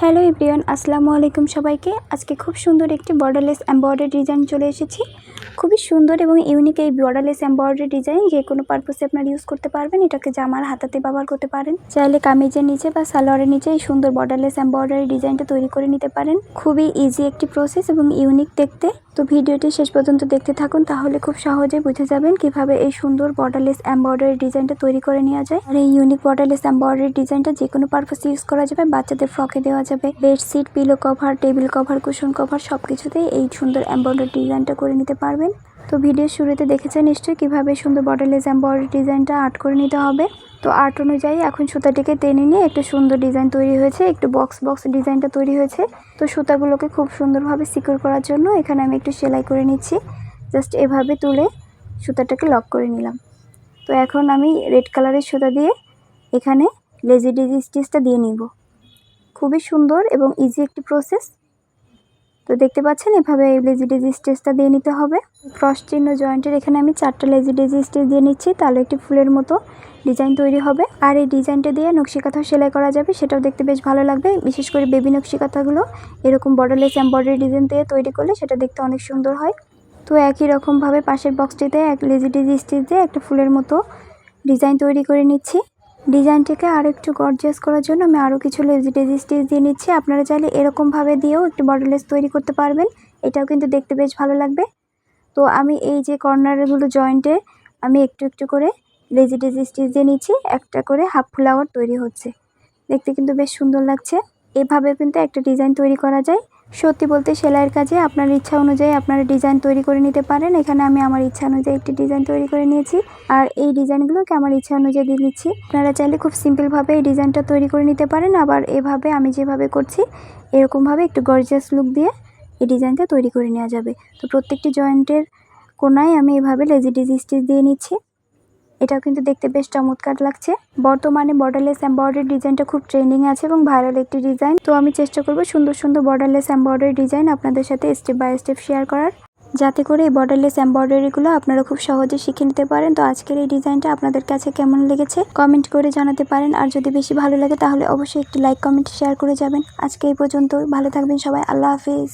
Hello everyone, আসসালামু আলাইকুম সবাইকে। আজকে খুব সুন্দর একটি বর্ডারলেস এম্ব্রয়ডারি ডিজাইন চলে এসেছি। খুবই সুন্দর এবং ইউনিক এই বর্ডারলেস এম্ব্রয়ডারি ডিজাইন যে কোনো পারপাসে আপনারা ইউজ করতে পারবেন, এটাকে জামার হাতাতে ব্যবহার করতে পারেন। চাইলে কামিজের নিচে বা সালোয়ারের নিচে এই সুন্দর বর্ডারলেস এম্ব্রয়ডারি ডিজাইনটা তৈরি করে নিতে পারেন। খুবই ইজি একটি প্রসেস এবং ইউনিক দেখতে। তো ভিডিওটি শেষ পর্যন্ত দেখতে থাকুন, তাহলে খুব সহজে বুঝে যাবেন কীভাবে এই সুন্দর বর্ডারলেস এমব্রয়ডারি ডিজাইনটা তৈরি করে নেওয়া যায়। আর এই ইউনিক বর্ডারলেস এমব্রয়ডারি ডিজাইনটা যে কোনো পারপাসে ইউজ করা যাবে, বাচ্চাদের ফ্রকে দেওয়া যাবে। Bedsheet pillow cover table cover cushion cover সব কিছুতেই এই সুন্দর এমব্রয়ডারি ডিজাইনটা করে নিতে পারবেন। তো ভিডিওর শুরুতে দেখেছেন নিশ্চয়ই কীভাবে সুন্দর বর্ডারলেস এমব্রয়ডারি ডিজাইনটা আর্ট করে নিতে হবে। তো আর্ট অনুযায়ী এখন সুতাটিকে টেনে নিয়ে একটা সুন্দর ডিজাইন তৈরি হয়েছে, একটু বক্স বক্স ডিজাইনটা তৈরি হয়েছে। তো সুতাগুলোকে খুব সুন্দরভাবে সিকিউর করার জন্য এখানে আমি একটু সেলাই করে নিচ্ছি। জাস্ট এভাবে তুলে সুতাটাকে লক করে নিলাম। তো এখন আমি রেড কালারের সুতা দিয়ে এখানে লেজি ডিজি স্টিচটা দিয়ে নিব। খুবই সুন্দর এবং ইজি একটি প্রসেস তো দেখতে পাচ্ছেন, এভাবে লেজি ডেজি স্টেজটা দিয়ে নিতে হবে। ক্রস চিহ্ন জয়েন্টের এখানে আমি চারটা লেজি ডেজি স্টেজ দিয়ে নিচ্ছি, তাহলে একটি ফুলের মতো ডিজাইন তৈরি হবে। আর এই ডিজাইনটা দিয়ে নকশি কাঁথা সেলাই করা যাবে, সেটাও দেখতে বেশ ভালো লাগবে। বিশেষ করে বেবি নকশি কাঁথাগুলো, এরকম বর্ডারলেস এম্বয়ডারি ডিজাইন দিয়ে তৈরি করলে সেটা দেখতে অনেক সুন্দর হয়। তো একই রকমভাবে পাশের বক্সটিতে এক লেজি ডেজি স্টেজ দিয়ে একটা ফুলের মতো ডিজাইন তৈরি করে নিচ্ছি। ডিজাইনটিকে আরও একটু গর্জিয়াস করার জন্য আমি আরও কিছু লেজি ডেজি স্টিচ দিয়ে নিচ্ছি। আপনারা চাইলে এরকমভাবে দিয়েও একটু বর্ডারলেস তৈরি করতে পারবেন। এটাও কিন্তু দেখতে বেশ ভালো লাগবে। তো আমি এই যে কর্নারগুলো জয়েন্টে আমি একটু একটু করে লেজি ডেজি স্টিচ দিয়ে নিচ্ছি। একটা করে হাফ ফ্লাওয়ার তৈরি হচ্ছে। দেখতে কিন্তু বেশ সুন্দর লাগছে। এভাবে কিন্তু একটা ডিজাইন তৈরি করা যায়। সত্যি বলতে সেলাইয়ের কাজে আপনার ইচ্ছা অনুযায়ী আপনারা ডিজাইন তৈরি করে নিতে পারেন। এখানে আমি আমার ইচ্ছা অনুযায়ী একটি ডিজাইন তৈরি করে নিয়েছি। আর এই ডিজাইনগুলোকে আমার ইচ্ছা অনুযায়ী দিয়ে নিচ্ছি আপনারা চাইলে খুব সিম্পলভাবে এই ডিজাইনটা তৈরি করে নিতে পারেন। আবার এভাবে আমি যেভাবে করছি, এরকমভাবে একটু গর্জিয়াস লুক দিয়ে এই ডিজাইনটা তৈরি করে নেওয়া যাবে। তো প্রত্যেকটি জয়েন্টের কোনায় আমি এভাবে লেজি ডিজি স্টিচ দিয়ে নিচ্ছি। এটাও কিন্তু দেখতে বেশ চমৎকার লাগছে। বর্তমানে বর্ডারলেস এম্বয়ডারি ডিজাইনটা খুব ট্রেন্ডিং আছে এবং ভাইরাল একটি ডিজাইন তো আমি চেষ্টা করব সুন্দর সুন্দর বর্ডারলেস এম্বয়ডারি ডিজাইন আপনাদের সাথে স্টেপ বাই স্টেপ শেয়ার করার। যাতে করে এই বর্ডারলেস এম্বয়ডারিগুলো আপনারা খুব সহজে শিখে নিতে পারেন। তো আজকের এই ডিজাইনটা আপনাদের কাছে কেমন লেগেছে? কমেন্ট করে জানাতে পারেন। আর যদি বেশি ভালো লাগে তাহলে অবশ্যই একটি লাইক কমেন্ট শেয়ার করে যাবেন। আজকে এই পর্যন্ত ভালো থাকবেন সবাই। আল্লাহ হাফিজ।